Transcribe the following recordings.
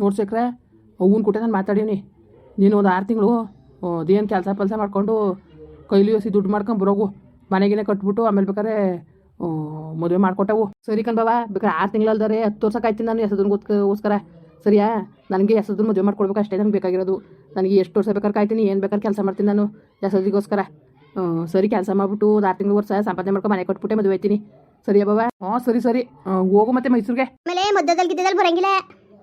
ನೋಡ್ಸಕ್ರೆ, ಅವ್ವನ ಕೊಟ್ಟೆ ನಾನು ಮಾತಾಡೀನಿ. ನೀನು ಒಂದು ಆರು ತಿಂಗಳು ಅದೇನು ಕೆಲಸ ಪಲ್ಸ ಮಾಡ್ಕೊಂಡು ಕೈಲಿ ಹೊಸಿ ದುಡ್ಡು ಮಾಡ್ಕೊಂಡು ಬರೋಗು. ಮನೆಗಿನೇ ಕಟ್ಬಿಟ್ಟು ಆಮೇಲೆ ಬೇಕಾದ್ರೆ ಮದುವೆ ಮಾಡ್ಕೊಟ್ಟವು. ಸರಿ ಕಣ್ ಬಾಬಾ, ಬೇಕಾದ್ರೆ ಆರು ತಿಂಗಳಲ್ದಾರೆ ಹತ್ತು ವರ್ಷ ಕಾಯ್ತೀನಿ ನಾನು ಹೆಸದನ್ಗೋಸ್ಕರ ಸರಿಯಾ? ನನಗೆ ಹೆಸದನ್ನ ಮದುವೆ ಮಾಡ್ಕೊಡ್ಬೇಕು ಅಷ್ಟೇ ನನಗೆ ಬೇಕಾಗಿರೋದು. ನನಗೆ ಎಷ್ಟು ವರ್ಷ ಬೇಕಾದ್ರೆ ಕಾಯ್ತೀನಿ, ಏನು ಬೇಕಾದ್ರೆ ಕೆಲಸ ಮಾಡ್ತೀನಿ ನಾನು ಹೆಸದಿಗೋಸ್ಕರ ಸರಿ ಕೆಲಸ ಮಾಡಿಬಿಟ್ಟು ಒಂದು ಆರು ತಿಂಗಳು ವರ್ಷ ಸಂಪಾದನೆ ಮಾಡ್ಕೊಂಡು ಮನೆ ಕೊಟ್ಬಿಟ್ಟೆ ಮದುವೆ ಆಯ್ತೀನಿ. ಸರಿಯಾ ಬಾಬಾ? ಹಾಂ, ಸರಿ ಸರಿ. ಹೋಗು ಮತ್ತೆ ಮೈಸೂರಿಗೆ. ಮಧ್ಯದಲ್ಲಿ ಬರಂಗಿಲ್ಲ.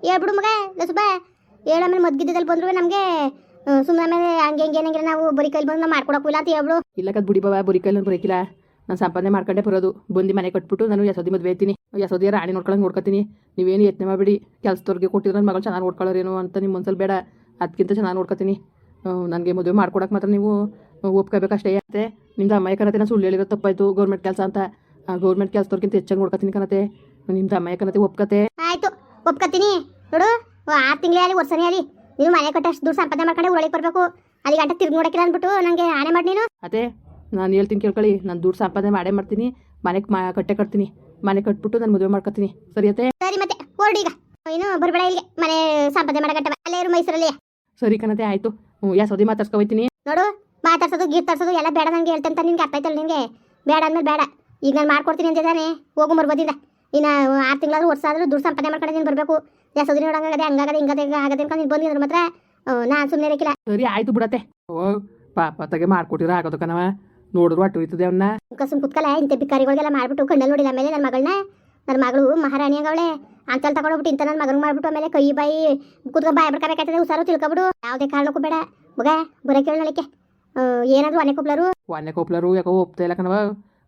ಹೇಳ್ಬಿಡು ಮಗ ಲಸುಬ. ಹೇಳ ಆಮೇಲೆ ಮದ್ ಗಿದ್ದದಲ್ಲಿ ಬಂದ್ರು ನಮಗೆ. ಸುಮ್ಮನೆ ಆಮೇಲೆ ಹಂಗೆ ಹಂಗೆ ಏನಂಗಿಲ್ಲ ನಾವು ಬರೀ ಕೈಲಿ ಬಂದು ನಾವು ಮಾಡ್ಕೊಡಕ್ಕಿಲ್ಲ ಅಂತ ಹೇಳ್ಬಿಡು. ಇಲ್ಲ ಕದ್ ಬುಡಿ ಬಾಬಾ ಬರೀ ಕೈಲಿ ಬರೀಕಿಲ್ಲ. ನಾನು ಸಂಪಾದನೆ ಮಾಡ್ಕೊಂಡೆ ಬರೋದು. ಬಂದು ಮನೆ ಕಟ್ಬಿಟ್ಟು ನಾನು ಯಸೋದಿ ಮದುವೆ ಐತಿನಿ ಯಸೋದಿ ರಾಣಿ ನೋಡ್ಕೊಳಂಗೆ ನೋಡ್ಕೊತೀನಿ. ನೀವೇನು ಯತ್ನ ಮಾಡಬೇಡಿ. ಕೆಲಸದವ್ರಿಗೆ ಕೊಟ್ಟಿದ್ರೆ ನನ್ನ ಮಗಳು ಚೆನ್ನಾಗಿ ನೋಡ್ಕೊಳ್ಳೋರೇನು ಅಂತ ನಿಮ್ಮ ಮನ್ಸಲ್ಲಿ ಬೇಡ. ಅದಕ್ಕಿಂತ ಚೆನ್ನಾಗಿ ನೋಡ್ಕೊತೀನಿ. ನನಗೆ ಮದುವೆ ಮಾಡ್ಕೊಡಕ್ಕೆ ಮಾತ್ರ ನೀವು ಒಪ್ಕೋಬೇಕಷ್ಟೇ. ಅಷ್ಟೇ ನಿಮ್ದು ಅಮ್ಮಾಯಿ ಕನತೆ ನಾನು ಸುಳ್ಳು ಹೇಳಿರೋ ತಪ್ಪಾಯ್ತು ಗೌರ್ಮೆಂಟ್ ಕೆಲಸ ಅಂತ. ಗೌರ್ಮೆಂಟ್ ಕೆಲಸದವ್ರಿಗಿಂತ ಹೆಚ್ಚಾಗಿ ನೋಡ್ಕೊತೀನಿ ಕನತೆ. ನಿಮ್ದು ಅಮ್ಮಾಯಿ ಕನತೆ ಒಪ್ಕತೆ. ಆಯ್ತು ಒಪ್ಕೊತೀನಿ. ನೋಡು ಆರು ತಿಂಗಳೇ ಆಗಲಿ ವರ್ಷನೇ ಆಗಲಿ ನೀವು ಮನೆ ಕಟ್ಟಷ್ಟು ದುಡ್ಡು ಸಂಪಾದನೆ ಮಾಡ್ಕೊಂಡು ಒಳಗೆ ಬರಬೇಕು. ಅಲ್ಲಿ ಗಂಟೆ ತಿರ್ಗಿ ನೋಡಕ್ಕಿಲ್ಲ ಅಂದ್ಬಿಟ್ಟು ನನಗೆ ಆಣೆ ಮಾಡಿ ನೀನು. ಅದೇ ನಾನು ಹೇಳ್ತೀನಿ ಕೇಳ್ಕೊಳ್ಳಿ ನಾನು ದುಡ್ಡು ಸಂಪಾದನೆ ಮಾಡೇ ಮಾಡ್ತೀನಿ ಮನೆಗೆ ಮಾ ಕಟ್ಟೆ ಕಟ್ತೀನಿ ಮನೆ ಕಟ್ಬಿಟ್ಟು ನಾನು ಮದುವೆ ಮಾಡ್ಕೊತೀನಿ. ಸರಿಯತ್ತೆ ಸರಿ ಮತ್ತೆ ಹೊರಡಿ ಈಗ. ಏನು ಬರಬೇಡ ಇಲ್ಲಿಗೆ ಮನೆ ಸಂಪಾದನೆ ಮಾಡಕಟ್ಟ ಅಲ್ಲೇ ಇರು ಮೈಸೂರಲ್ಲಿ. ಸರಿ ಕಣತೆ ಆಯಿತು. ಯಾ ಸೌದಿ ಮಾತಾಡ್ಸ್ಕೊ ಹೋಯ್ತೀನಿ. ನೋಡು ಮಾತಾಡ್ಸೋದು ಗೀರ್ತಾಡ್ಸೋದು ಎಲ್ಲ ಬೇಡ ನನಗೆ ಹೇಳ್ತಂತ ನಿನ್ಗೆ ಅರ್ಥ ಆಯ್ತಲ್ಲ ನಿನಗೆ? ಬೇಡ ಅಂದ್ಮೇಲೆ ಬೇಡ. ಈಗ ನಾನು ಮಾಡ್ಕೊಡ್ತೀನಿ ಅಂತಿದ್ದಾನೆ ಹೋಗು ಮರ್ಬೋದಿಂದ. ಇನ್ನು ಆರು ತಿಂಗಳಾದ್ರೂ ವರ್ಷ ಆದರೂ ದುಡ್ಡು ಸಂಪಾದನೆ ಮಾಡ್ಕೊಂಡು ನೀನು ಬರಬೇಕು. ಜಾಸ್ತಿ ನೋಡಂಗಾಗದೆ ಹಂಗಾಗದೆ ಹಿಂಗದೆ ಆಗದೆ ಅನ್ಕೊಂಡು ನೀನು ಬಂದು ಮಾತ್ರ. ನಾನು ಸುಮ್ಮನೆ ಇರಕ್ಕಿಲ್ಲ ಸರಿ ಆಯ್ತು ಬಿಡತ್ತೆ. ಓ ಪಾಪ ತಗೆ ಮಾಡ್ಕೊಟ್ಟಿರ ಆಗೋದು ಕಣವ ನೋಡಿದ್ರು ಅಟ್ಟು ಹೋಯ್ತದೆ ಅವನ್ನ ಸುಮ್ ಕುತ್ಕಲ್ಲ ಇಂಥ ಬಿಕಾರಿಗಳಿಗೆಲ್ಲ ಮಾಡ್ಬಿಟ್ಟು ಕಣ್ಣಲ್ಲಿ ನೋಡಿದ ಆಮೇಲೆ ನನ್ನ ಮಗಳನ್ನ ನನ್ನ ಮಗಳು ಮಹಾರಾಣಿ ಅವಳೆ ಅಂತಲ್ಲಿ ತಗೊಂಡೋಗ್ಬಿಟ್ಟು ಇಂಥ ನನ್ನ ಮಗನ ಮಾಡ್ಬಿಟ್ಟು ಆಮೇಲೆ ಕೈ ಬಾಯಿ ಕುತ್ಕೊಂಡು ಬಾಯಿ ಬರ್ಕೋಬೇಕಾಗ್ತದೆ ಹುಷಾರು ತಿಳ್ಕೊಬಿಡು. ಯಾವುದೇ ಕಾರಣಕ್ಕೂ ಬೇಡ. ಮಗ ಬರ ಕೇಳಲಿಕ್ಕೆ ಏನಾದರೂ ಅನೆ ಕೊಪ್ಲರು ವಾನ್ಯ ಕೊಪ್ಲರು ಯಾಕೋ ಒಪ್ತಾ ಇಲ್ಲ ಕಣವ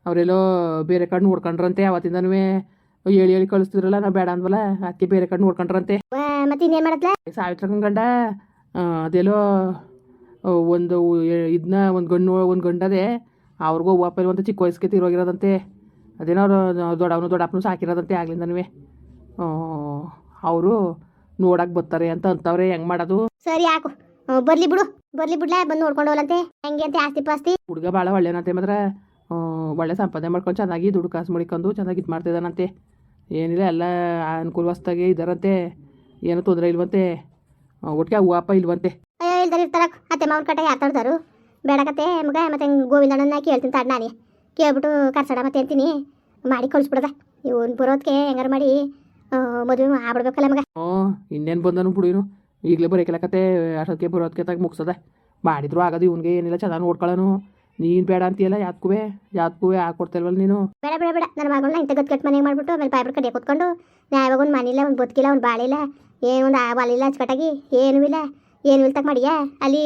ಅವರೆಲ್ಲೋ ಬೇರೆ ಕಡೆ ನೋಡ್ಕೊಂಡ್ರಂತೆ ಅವತ್ತಿಂದನೂ ಹೇಳಿ ಹೇಳಿ ಕಳಿಸ್ತಿದ್ರಲ್ಲ ನಾ ಬೇಡ ಅಂದ್ವಲ್ಲ ಅದಕ್ಕೆ ಬೇರೆ ಕಡೆ ನೋಡ್ಕೊಂಡ್ರಂತೆ. ಮತ್ತೆ ಇನ್ನೇನು ಮಾಡತ್ಲ? ಸಾವಿತ್ರ ಗಂಡ ಅದೆಲ್ಲೋ ಒಂದು ಇದನ್ನ ಒಂದು ಗಂಡು ಒಂದು ಗಂಡದೆ ಅವ್ರಿಗೂ ಒಪ್ಪಲ್ಲಿ ಒಂದು ಚಿಕ್ಕ ವಯಸ್ಸಿಗೆ ತಿರೋಗಿರೋದಂತೆ ಅದೇನೋ ಅವ್ರು ದೊಡ್ಡವನು ದೊಡ್ಡಪ್ಪನು ಸಾಕಿರೋದಂತೆ ಆಗ್ಲಿಂದನೂ ಅವರು ನೋಡಕ್ಕೆ ಬರ್ತಾರೆ ಅಂತ ಅಂತವ್ರೆ ಹೆಂಗೆ ಮಾಡೋದು? ಸರಿ ಹ್ಮ್, ಬರ್ಲಿ ಬಿಡು. ಬರ್ಲಿ ಬಿಡ್ಲಾ ಬಂದು ನೋಡ್ಕೊಂಡು ಹೋಗಲಂತೆ. ಹೆಂಗೆ ಅಂತ ಆಸ್ತಿ ಪಾಸ್ತಿ? ಹುಡುಗ ಭಾಳ ಒಳ್ಳೆನಂತೆ ಮಾತ್ರ. ಒಳ್ಳೆ ಸಂಪಾದನೆ ಮಾಡ್ಕೊಂಡು ಚೆನ್ನಾಗಿ ದುಡ್ಡು ಕಾಸು ಮಡಿಕೊಂಡು ಚೆನ್ನಾಗಿ ಇದು ಮಾಡ್ತಿದ್ದಾನಂತೆ ಏನಿಲ್ಲ ಎಲ್ಲ ಅನುಕೂಲವಸ್ತಾಗೆ ಇದ್ದಾರಂತೆ ಏನೂ ತೊಂದರೆ ಇಲ್ವಂತೆ. ಒಟ್ಟಿಗೆ ಹೂವಪ್ಪ ಇಲ್ವಂತೆ. ಅಯ್ಯೋ ಇಲ್ದಾರ ಇರ್ತಾರ. ಅತ್ತೆ ಮಾವನ ಕಟ್ಟ ಯಾರು ತಡ್ದಾರು ಬೇಡಕತ್ತೆ ಮಗ ಮತ್ತೆ ಗೋವಿಂದಣ್ಣನ ಕೇಳ್ತೀನಿ ತಾಡ್ ನಾನೇ. ಕೇಳ್ಬಿಟ್ಟು ಕರ್ಸಡ ಮತ್ತೆ ಅಂತೀನಿ ಮಾಡಿ ಕಳಿಸ್ಬಿಡದ. ಇವನು ಬರೋದಕ್ಕೆ ಹೆಂಗಾರು ಮಾಡಿ ಮದುವೆ ಆಗ್ಬಿಡ್ಬೇಕಲ್ಲ ಮಗ. ಹ್ಞೂ ಇನ್ನೇನು ಬಂದನು ಬಿಡಿನು ಈಗಲೇ ಬರೋಕೆಲಕತ್ತೆ ಅಷ್ಟೊತ್ತಿಗೆ ಬರೋದಕ್ಕೆ ತಾಗ ಮುಗ್ಸದ. ಮಾಡಿದ್ರು ಆಗೋದು ಇವನಿಗೆ ಏನಿಲ್ಲ ಚೆನ್ನಾಗಿ ನೋಡ್ಕೊಳ್ಳೋನು ನೀನು ಬೇಡ ಅಂತೀಯಲ್ಲ ಯಾತ್ಕುವೆ ಯಾತ್ಕುವೆ ಹಾಕೊಡ್ತಿಲ್ವಲ್ಲ ನೀನು? ಬೇಡ ಬೇಡ ಬೇಡ. ನನ್ನ ಮಗಳನ್ನ ಇಂಥ ಗತ್ ಕಟ್ ಮನೆಗೆ ಮಾಡ್ಬಿಟ್ಟು ಆಮೇಲೆ ಬಾಯ್ಬಿಡ ಕಡೆ ಕೂತ್ಕೊಂಡು ನಾ ಯಾವಾಗ ಒಂದು ಮನಿಲ್ಲ ಒಂದು ಬದುಕಿಲ್ಲ ಒಂದು ಬಾಳಿಲ್ಲ ಏನು ಒಂದು ಬಾಳಿಲ್ಲ ಅಚ್ಚುಕಟ್ಟಾಗಿ ಏನೂ ಇಲ್ಲ. ಏನು ಇಲ್ತಕ್ಕ ಮಾಡಿಯಾ? ಅಲ್ಲಿ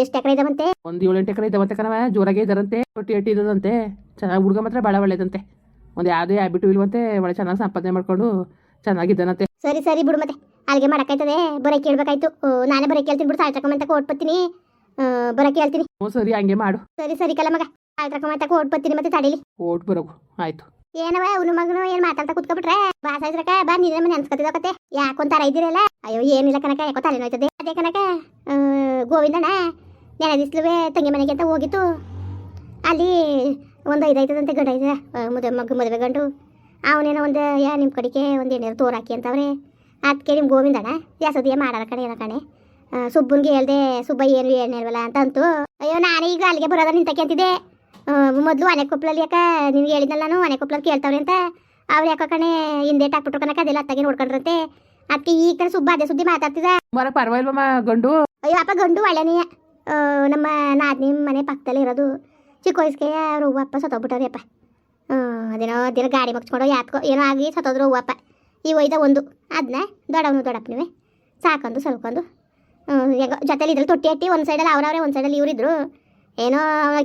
ಎಷ್ಟು ಎಕರೆ ಇದಾವಂತೆ? ಒಂದು ಏಳು ಎಂಟು ಎಕರೆ ಇದಾವಂತೆ ಕಣವ ಜೋರಾಗೆ ಇದಾರಂತೆ ರೊಟ್ಟಿ ಎಟ್ಟಿ ಇದ್ದದಂತೆ ಚೆನ್ನಾಗಿ ಹುಡುಗ ಮಾತ್ರ ಭಾಳ ಒಳ್ಳೇದಂತೆ. ಒಂದು ಯಾವುದೇ ಹ್ಯಾಬಿಟು ಇಲ್ವಂತೆ ಒಳ್ಳೆ ಚೆನ್ನಾಗಿ ಸಂಪಾದನೆ ಮಾಡ್ಕೊಂಡು ಚೆನ್ನಾಗಿದ್ದಾನಂತೆ. ಸರಿ ಸರಿ ಬಿಡು ಮತ್ತೆ. ಅಲ್ಲಿಗೆ ಮಾಡಕ್ಕಾಯ್ತದೆ ಬರೋಕೆ ಕೇಳಬೇಕಾಯ್ತು. ನಾನೇ ಬರೋಕೆ ಕೇಳ್ತೀನಿ ಬಿಡು ಸಾಯ್ ತಕೊಂಬಂತ ಕೊಟ್ಬತ್ತೀನಿ ಬರೋಕೆ ಹೇಳ್ತೀನಿ. ಹ್ಞೂ ಸರಿ ಹಂಗೆ ಮಾಡು. ಸರಿ ಸರಿ ಕಲ ಮಗ. ಸಾಯ್ ಓಟ್ ಬರ್ತೀನಿ ಮತ್ತೆ ತಡೀಲಿ. ಓಟ್ ಬರಗು ಆಯ್ತು. ಏನವ ಅವನು ಮಗನು ಏನ್ ಮಾತಾಡ್ತಾ ಕುತ್ಕೊಬಿಟ್ರೆ ಬಾ ಸಾಯ್ಸ್ರಕ ಬಾ ನೀನೇ ಮನೆ ಅನ್ಸ್ಕೊತಿದ್ದಕತ್ತೆ ಯಾಕೊಂತಾರ ಇದ್ದೀರಲ್ಲ? ಅಯ್ಯೋ ಏನಿಲ್ಲ ಕನಕ ಯಾಕೋ ತಲೆ ನೋಯ್ತದೆ. ಅದೇ ಕನಕ ಗೋವಿಂದಣ್ಣ ನೆನೆ ದಿಸ್ಲುವೆ ತಂಗಿ ಮನೆಗೆ ಅಂತ ಹೋಗಿತ್ತು. ಅಲ್ಲಿ ಒಂದು ಐದೈತದಂತೆ ಗಂಡ ಇದೆ ಮದುವೆ ಮಗ ಮದುವೆ ಗಂಡು. ಅವನೇನೋ ಒಂದು ಯಾ ನಿಮ್ಮ ಕಡೆಗೆ ಒಂದು ಎಣ್ಣೆರು ತೋರಾಕಿ ಅಂತವ್ರೆ. ಅದಕ್ಕೆ ನಿಮ್ಮ ಗೋವಿಂದಣ್ಣ ಯಾಸದಿಯ ಮಾಡಾರ ಕಣೆ ಏನೋ ಕಣೆ. ಸುಬ್ಬನ್ಗೆ ಹೇಳ್ದೆ ಸುಬ್ಬ ಏನು ಹೇಳಿರ್ವಲ್ಲ ಅಂತ ಅಂತು ಅಯ್ಯೋ ನಾನು ಈಗ ಅಲ್ಲಿಗೆ ಬರೋದ ನಿಂತಕ್ಕೆ ಅಂತಿದ್ದೆ ಮೊದಲು ಅನೆ ಕೊಪ್ಪಲಲ್ಲಿ ಯಾಕೆ ನಿನ್ಗೆ ಹೇಳಿದ್ನಲ್ಲ ನಾನು ಅನೆ ಕೊಪ್ಪಲಲ್ಲಿ ಕೇಳ್ತಾವ್ರೆ ಅಂತ. ಅವ್ರು ಯಾಕ ಕಣೆ ಹಿಂದೆ ಹಾಕ್ಬಿಟ್ರು ಕಣಕ ಅದೆಲ್ಲ ಅತ್ತಾಗೆ ನೋಡ್ಕೊಂಡ್ರಂತೆ. ಅದಕ್ಕೆ ಈ ಕಡೆ ಸುಬ್ಬ ಅದೇ ಸುದ್ದಿ ಮಾತಾಡ್ತಿದ ಮರ ಪರವಾಗಿಲ್ವಮ್ಮ ಗಂಡು? ಅಯ್ಯೋ ಅಪ್ಪ ಗಂಡು ಒಳ್ಳೆನೇ. ನಮ್ಮ ನಾದಿನಿ ಮನೆ ಪಕ್ಕದಲ್ಲೇ ಇರೋದು. ಚಿಕ್ಕ ವಯಸ್ಸಿಗೆ ಅವ್ರು ಹೂವಪ್ಪ ಅಪ್ಪ ಸತ್ತೋಗ್ಬಿಟ್ಟವ್ರಿ ಅಪ್ಪ. ಅದೇನೋ ದಿನ ಗಾಡಿ ಮುಗಿಸ್ಕೊಂಡು ಯಾತ್ಕೋ ಏನೋ ಆಗಿ ಸತ್ತೋದ್ರು ಹೂವಪ್ಪ ಈ ಒಯ್ದ ಒಂದು. ಅದನ್ನ ದೊಡ್ಡವನು ದೊಡ್ಡಪ್ಪನಿವೆ. ಸಾಕೊಂಡು ಸಲ್ಕೊಂಡು ಜೊತೆಲಿ ಇದ್ರಲ್ಲಿ ತೊಟ್ಟಿ ಹಟ್ಟಿ ಒಂದು ಸೈಡಲ್ಲಿ ಅವ್ರವ್ರೆ ಒಂದು ಸೈಡಲ್ಲಿ ಇವರಿದ್ರು. ಏನೋ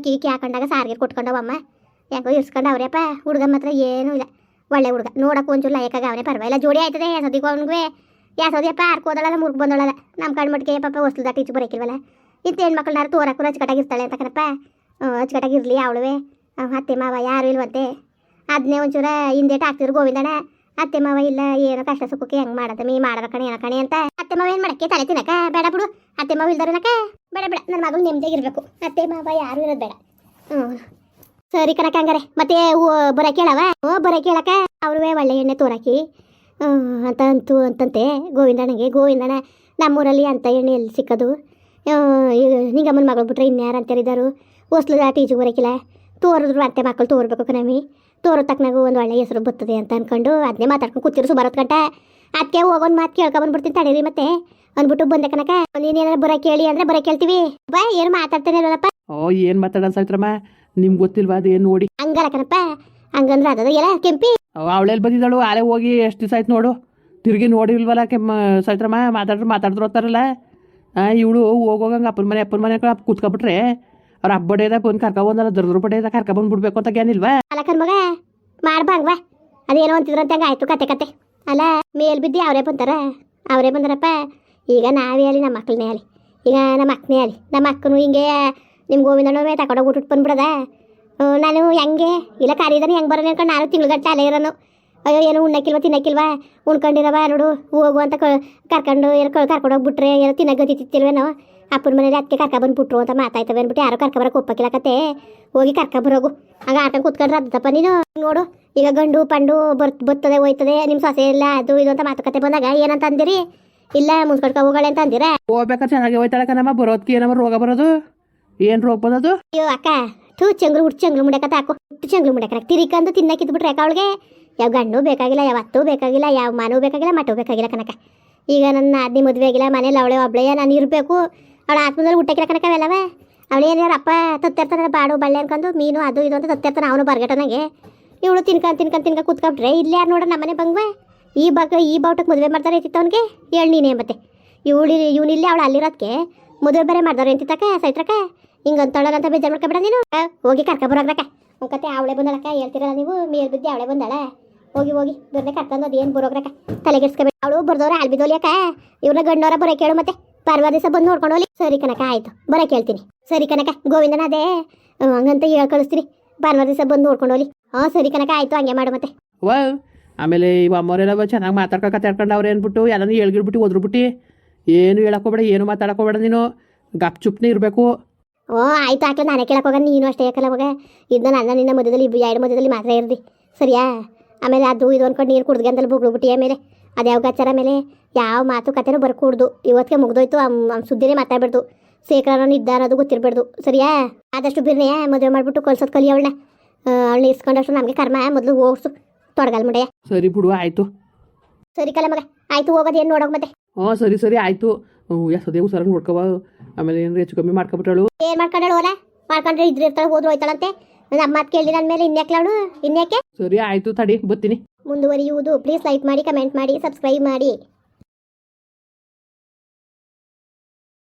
ಕೀ ಕಿ ಹಾಕೊಂಡಾಗ ಸಾರಿಗೆ ಕೊಟ್ಕೊಂಡವಮ್ಮ ಯಾಕೋ ಇರ್ಸ್ಕೊಂಡು ಅವ್ರೆಪ್ಪ ಹುಡುಗ ಮಾತ್ರ ಏನೂ ಇಲ್ಲ. ಒಳ್ಳೆ ಹುಡುಗ. ನೋಡಕ್ಕೆ ಒಂಚೂರು ಲಯಕಾಗ ಅವನೇ ಪರವಾಗಿಲ್ಲ. ಜೋಡಿ ಆಯ್ತದೆ, ಯಾಸದಿಗೆ ಅವನಿಗೆ. ಯಾಸೋದಿಯಪ್ಪ ಹೋದಳಲ್ಲ ಮುರ್ಗ್ ಬಂದೋಳಲ್ಲ. ನಮ್ಮ ಕಣ್ಣು ಮಟ್ಟಿಗೆ ಪಾಪ ಹೊಸ್ಲದ ಟೀಚ್ ಬರೋಕಿಲ್ವಲ್ಲ. ಇಂಥ ಹೆಣ್ಮಕ್ಳನ್ನಾರು ತೋರಕ್ಕೂ ಅಚ್ಚುಕಟ್ಟಾಗಿರ್ತಾಳೆ ಅಂತ ಕಣಪ್ಪ. ಅಚ್ಚುಕಟ್ಟಾಗಿರ್ಲಿ ಅವಳುವೆ. ಅತ್ತೆ, ಮಾವ ಯಾರು ಇಲ್ವಂತೆ. ಅದನ್ನೇ ಒಂಚೂರ ಹಿಂದೇಟ್ ಹಾಕ್ತಿದ್ರು ಗೋವಿಂದಣ್ಣ. ಅತ್ತೆ ಮಾವ ಇಲ್ಲ, ಏನೋ ಕಷ್ಟ ಸುಖಕ್ಕೆ ಹೆಂಗ್ ಮಾಡದ? ಮೀ ಮಾಡದ ಕಣೆ, ಏನ ಕಣೆ ಅಂತ. ಅತ್ತೆ ಮಾವ ಏನು ಮಾಡಕ್ಕೆ? ತಲೆ ತಿನ್ನಕ? ಬೇಡ ಬಿಡು. ಅತ್ತೆ ಮಾವ ಇಲ್ದಾರನಕ ಬೇಡ ಬೇಡ. ನನ್ನ ಮಗಳು ನೆಮ್ಮದಿಯಾಗಿರ್ಬೇಕು ಅತ್ತೆ ಮಾವ ಯಾರು ಇರೋದು ಬೇಡ. ಹ್ಞೂ ಸರಿ ಕಣಕ ಹಂಗಾರೆ. ಮತ್ತೆ ಬರ ಕೇಳವ? ಓ, ಬರ ಕೇಳಕ? ಅವ್ರುವೆ ಒಳ್ಳೆ ಎಣ್ಣೆ ತೋರಾಕಿ. ಅಂತ ಅಂತೂ ಅಂತಂತೆ. ಗೋವಿಂದಣ್ಣಗೆ, ಗೋವಿಂದಣ್ಣ, ನಮ್ಮೂರಲ್ಲಿ ಅಂತ ಎಣ್ಣೆ ಎಲ್ಲಿ ಸಿಕ್ಕದು? ನಿಂಗಮ್ಮನ ಮಗಳು ಬಿಟ್ರೆ ಇನ್ಯಾರು ಅಂತಾರಿದ್ದಾರು ಹೊಸ್ಲದ ಟೀಚಿಗೆ ಬರೋಕಿಲ್ಲ. ತೋರಿದ್ರು ಅತ್ತೆ ಮಕ್ಕಳು ತೋರ್ಬೇಕು ಕಣಮಿ ತೋರೋ ತಕ್ಕನಾಗ ಒಂದು ಒಳ್ಳೆ ಹೆಸರು ಬರ್ತದೆ ಅಂತ ಅನ್ಕೊಂಡು ಅದನ್ನೇ ಮಾತಾಡ್ಕೊಂಡು ಕೂತಿರು ಬರೋದು ಗಂಟ. ಅದಕ್ಕೆ ಹೋಗೋನ್ ಮಾತು ಕೇಳ್ಕೊಬಂದ್ಬಿಡ್ತೀನಿ ತಡೀರಿ ಮತ್ತೆ ಅಂದ್ಬಿಟ್ಟು ಬಂದೆ ಕನಕ ಏನಾರ ಬರ ಕೇಳಿ ಅಂದ್ರೆ ಬರ ಕೇಳ್ತೀವಿ. ಬಾ ಏನು ಮಾತಾಡ್ತಾನೆ ಇರೋದಪ್ಪ? ಓ ಏನು ಮಾತಾಡೋ ಸಾಯ್ತ್ರಮ್ಮ ನಿಮ್ಗೆ ಗೊತ್ತಿಲ್ವಾ ಅದೇನು ನೋಡಿ? ಹಂಗಲ್ಲ ಕನಪ್ಪ ಹಂಗಂದ್ರೆ ಅದ ಎಲ್ಲ ಕೆಂಪಿ. ಅವಳೆಲ್ಲಿ ಬಂದಿದ್ದಾಳು? ಆಲೆ ಹೋಗಿ ಎಷ್ಟು ದಿವಸ ಆಯ್ತು ನೋಡು. ತಿರುಗಿ ನೋಡಿಲ್ವಲ್ಲ ಕೆಮ್ಮ ಸಾಯ್ತ್ರಮ್ಮ ಮಾತಾಡ್ರು ಮಾತಾಡಿದ್ರು ಹೋಗ್ತಾರಲ್ಲ ಹಾಂ ಇವಳು ಹೋಗೋಗಂಗೆ ಅಪ್ಪನ ಮನೆ ಅಪ್ಪನ ಮನೆ ಕೂತ್ಕೊಬಿಟ್ರೆ ಅವ್ರ ಹಬ್ಬಡೇದ ಬಂದು ಕರ್ಕೊಬಂದಲ್ಲ ದರ್ದ್ರ ಬಡೇದ ಕರ್ಕೊಬಂದು ಬಿಡ್ಬೇಕು ಅಂತ ಗ್ಯಾನಿಲ್ವಾ ಅಲ್ಲ ಕಣ್ಮಗ ಮಾಡ್ಬಾಂಗ್ವಾ ಅದೇನೋ ಅಂತಿದ್ರಂತ ಹಂಗೆ ಆಯ್ತು ಕತೆ ಕತೆ. ಅಲ್ಲ, ಮೇಲ್ ಬಿದ್ದು ಅವರೇ ಬಂತಾರ ಅವರೇ ಬಂದರಪ್ಪ, ಈಗ ನಾವೇ ಅಲ್ಲಿ ನಮ್ಮ ಮಕ್ಕಳನ್ನೇ ಅಲ್ಲಿ. ಈಗ ನಮ್ಮ ಅಕ್ಕನೇ ಅಲ್ಲಿ. ನಮ್ಮ ಅಕ್ಕನು ಹಿಂಗೆ ನಿಮ್ಮ ಗೋವಿಂದಣ್ಣವೇ ತಗೊಂಡೋಗಿ ಊಟ ಬಂದ್ಬಿಡದ. ನಾನು ಹೆಂಗೆ? ಇಲ್ಲ ಕರೀದಾನೆ ಹೆಂಗೆ ಬರೋಣ ಅನ್ಕೊಂಡು ನಾನು ತಿಂಗ್ಳುಗಟ್ಟೆ ಅಲ್ಲೇ ಇರೋನು. ಅಯ್ಯೋ, ಏನು ಉಣ್ಣಕ್ಕಿಲ್ವ, ತಿನ್ನಕ್ಕಿಲ್ವಾ? ಉಣ್ಕೊಂಡಿರವ ನೋಡು, ಹೋಗು ಅಂತ ಕರ್ಕೊಂಡು ಏನೋ ಕರ್ಕೊಂಡು ಹೋಗ್ಬಿಟ್ರೆ ಏನೋ ತಿನ್ನಗತಿ ತಿತ್ತಿಲ್ವೇನೋ ಅಪ್ಪನ ಮನೇಲಿ ಅದಕ್ಕೆ ಕರ್ಕೊಬಂದ್ಬಿಟ್ರು ಅಂತ ಮಾತಾಯ್ತವೆ ಅಂದ್ಬಿಟ್ಟು ಯಾರೋ ಕರ್ಕೊಬರಕ್ಕೆ ಒಪ್ಪಕ್ಕಿಲ್ಲ ಕತೆ. ಹೋಗಿ ಕರ್ಕ ಬರೋಗು. ಆಗ ಆಟ ಕೂತ್ಕೊಂಡ್ರೆ ಅದಪ್ಪ ನೀನು ನೋಡು ಈಗ ಗಂಡು ಪಂಡು ಬರ್ತ್ ಬರ್ತದೆ ಹೋಯ್ತದೆ ನಿಮ್ಮ ಸೊಸೆ ಇಲ್ಲ ಅದು ಇದು ಅಂತ ಮಾತುಕತೆ ಬಂದಾಗ ಏನಂತ ಅಂದಿರಿ? ಇಲ್ಲ ಮುಂದ್ಕೊಂಡ್ಕ ಹೋಗಳೆ ಅಂತ ಅಂದಿರ? ಹೋಗ್ಬೇಕಾದ್ರೆ ಚೆನ್ನಾಗಿ ಹೋಯ್ತಾಳೆ ಕಣಮ್ಮ ಬರೋದಕ್ಕೆ ಏನಮ್ಮ ರೋಗ ಬರೋದು? ಏನ್ ರೋಗ ಬರೋದು? ಅಯ್ಯೋ ಅಕ್ಕ ಥೂ ಚಂಗ್ರು ಹುಟ್ಟು ಚಂಗ್ಳು ಮುಡಕತ್ತ ಹಾಕು. ಹುಟ್ಟು ಚಂಗ್ಳು ಮುಡಕ ತಿರಿಕಂದು ತಿನ್ನಕ್ಕೆ ಇದ್ಬಿಟ್ರೆ ಯಾಕೆ ಅವಳಿಗೆ? ಯಾವ ಗಂಡು ಬೇಕಾಗಿಲ್ಲ ಯಾವ ಹತ್ತು ಬೇಕಾಗಿಲ್ಲ ಯಾವ ಮಾನವು ಬೇಕಾಗಿಲ್ಲ ಮಟು ಬೇಕಾಗಿಲ್ಲ ಕನಕ ಈಗ ನನ್ನ ಅದ್ನಿ ಮದುವೆ ಆಗಿಲ್ಲ ಮನೇಲಿ ಅವಳೆ ಒಬ್ಳೆಯ ನಾನು ಇರಬೇಕು. ಅವಳ ಆತ್ಮದಲ್ಲಿ ಊಟಕ್ಕೆ ಕನಕ ಅವೆಲ್ಲವೇ ಅವಳು ಏನು ಅಪ್ಪ ತತ್ತಿರ್ತಾನೆ ಬಾಡು ಬಳ್ಳೆ ಅನ್ಕೊಂಡು ಮೀನು ಅದು ಇದು ಅಂತ ತತ್ತಿರ್ತಾನೆ ಅವನು ಬರ್ಗಟನಾಗೆ. ಇವಳು ತಿನ್ಕೊಂಡು ತಿನ್ಕೊಂಡು ತಿನ್ಕೊಂಡು ಕೂತ್ಕೊಂಡ್ರೆ ಇಲ್ಲಿ ಯಾರು ನೋಡ ನಮ್ಮನೆ ಬಂಗ್ವೆ? ಈ ಬಗ್ಗೆ ಈ ಬಾವುಟಕ್ಕೆ ಮದುವೆ ಮಾಡ್ತಾರೆ ಅಂತಿತ್ತು ಅವನಿಗೆ? ಹೇಳಿ ನೀನೇ ಮತ್ತೆ ಇವಳು ಇವನಿಲ್ಲ ಅವಳು ಅಲ್ಲಿರೋದಕ್ಕೆ ಮದುವೆ ಬೇರೆ ಮಾಡ್ದವ್ರೆ ಅಂತಿತ್ತಕ್ಕ ಸೈತ್ರಕ್ಕ? ಹಿಂಗೆ ಅಂತ ಬೇಜಾರು ಮಾಡ್ಕೊಬೇಡ ನೀನು. ಹೋಗಿ ಕರ್ಕೊಬರೋಗ್ರಕ್ಕ ಕತೆ ಅವಳೆ ಬಂದಳಕ್ಕ, ಹೇಳ್ತಿರಲ್ಲ ನೀವು? ಮೇಲ್ ಬಿದ್ದಿ ಅವಳೆ ಬಂದಾಳ. ಹೋಗಿ ಹೋಗಿ ಬರ್ದೆ ಕರ್ಕೊಂಡು ಅದೇನು ಬರೋಗ್ರಕ್ಕ? ತಲೆಗೆಡ್ಸ್ಕೊಬೇಡ. ಅವಳು ಬರ್ದವ್ರೆ ಅಲ್ಲಿ ಬಿದ್ದೋಲಿಯಕ್ಕ ಇವ್ರನ್ನ ಗಂಡವರ ಬರೋ ಕೇಳು ಮತ್ತೆ. ಪರ್ವ ದಿವಸ ಬಂದು ನೋಡ್ಕೊಂಡು ಹೋಗ್ಲಿ. ಸರಿ ಕನಕ ಆಯ್ತು. ಬರ ಕೇಳ್ತೀನಿ. ಸರಿ ಕನಕ ಗೋವಿಂದನ ಅದೇ ಹಂಗಂತ ಹೇಳ ಕಳಿಸ್ತೀನಿ. ಪರ್ವಾದ ದಿವಸ ಬಂದು ನೋಡ್ಕೊಂಡು ಹೋಗ್ಲಿ. ಹಾಂ ಸರಿ ಕನಕ ಆಯ್ತು ಹಂಗೆ ಮಾಡು ಮತ್ತೆ. ವಾ ಆಮೇಲೆ ಇವ ಅಮ್ಮವರೆಲ್ಲ ಚೆನ್ನಾಗಿ ಮಾತಾಡ್ಕೊ ಕತ್ತಾಡ್ಕೊಂಡು ಅವ್ರು ಏನ್ಬಿಟ್ಟು ಎಲ್ಲನೂ ಹೇಳ್ಗಿಡ್ಬಿಟ್ಟು ಒದ್ರುಬಿಟ್ಟು ಏನು ಹೇಳಕ್ಕೋಬೇಡ ಏನು ಮಾತಾಡಕ್ಕೋಬೇಡ ನೀನು. ಗಪ್ ಚುಪ್ನೇ ಇರಬೇಕು. ಓ ಆಯ್ತು ಹಾಕಿ ನಾನೇ ಕೇಳಕ್ಕೆ ಹೋಗ ನೀನು ಅಷ್ಟೇ ಯಾಕಲ್ಲ ಹೋಗ? ಇದನ್ನ ನನ್ನ ನಿನ್ನ ಮಧ್ಯದಲ್ಲಿ ಎರಡು ಮಧ್ಯದಲ್ಲಿ ಮಾತ್ರ ಇರ್ದಿ. ಸರಿಯಾ? ಆಮೇಲೆ ಅದು ಇದು ಅನ್ಕೊಂಡು ನೀರು ಕುಡ್ದು ಗಂದಲ್ಲಿ ಬುಗ್ಳುಬಿಟ್ಟಿ ಆಮೇಲೆ. ಅದ್ಯಾವ ಗಚ್ಚರ ಮೇಲೆ ಯಾವ ಮಾತು ಕತೆನೂ ಬರ್ಕೂಡ್ದು. ಇವತ್ತಿಗೆ ಮುಗ್ದೋಯ್ತು ಅವ್ನ ಸುದ್ದಿನೇ ಮಾತಾಡ್ಬಾರ್ದು. ಶೇಖರನ ಇದ್ದ ಅನ್ನೋದು ಗೊತ್ತಿರಬಾರ್ದು. ಸರಿಯಾ? ಆದಷ್ಟು ಬಿರ್ನೆಯ ಮದುವೆ ಮಾಡ್ಬಿಟ್ಟು ಕಳ್ಸೋದು ಕಲಿ ಅವಳನ್ನ. ಅವಳನ್ನ ಇಸ್ಕೊಂಡಷ್ಟು ನಮಗೆ ಕರ್ಮ ಮೊದಲು ಹೋಗ್ಸು. ತೊಡಗಲ್ ಮುಡೆಯ ಸರಿ ಬಿಡು ಆಯ್ತು. ಸರಿ ಕಲ ಮಗ ಆಯ್ತು ಹೋಗೋದು ಏನು ನೋಡೋಕೆ ಮತ್ತೆ? ಹಾಂ ಸರಿ ಸರಿ ಆಯಿತು. ಸದೇವು ಸರ ನೋಡ್ಕವ ಆಮೇಲೆ ಏನಾರು ಹೆಚ್ಚು ಕಮ್ಮಿ ಮಾಡ್ಕೊಬಿಟ್ಟಾಳು ಏನು ಮಾಡ್ಕೊಂಡಳು ಓಲ ಮಾಡ್ಕೊಂಡ್ರೆ ಇದ್ರೆ ಇರ್ತಾಳೆ ಹೋದ್ರು ಹೋಯ್ತಾಳಂತೆ. ನಮ್ಮ ಮಾತು ಕೇಳಿ ನನ್ನ ಮೇಲೆ ಇನ್ಯಾಕ್ಲವಳು ಇನ್ಯಾಕೆ ಸರಿ ಆಯ್ತು ತಡಿ ಬರ್ತೀನಿ. ಮುಂದುವರಿಯುವುದು. ಪ್ಲೀಸ್ ಲೈಕ್ ಮಾಡಿ ಕಮೆಂಟ್ ಮಾಡಿ ಸಬ್ಸ್ಕ್ರೈಬ್ ಮಾಡಿ.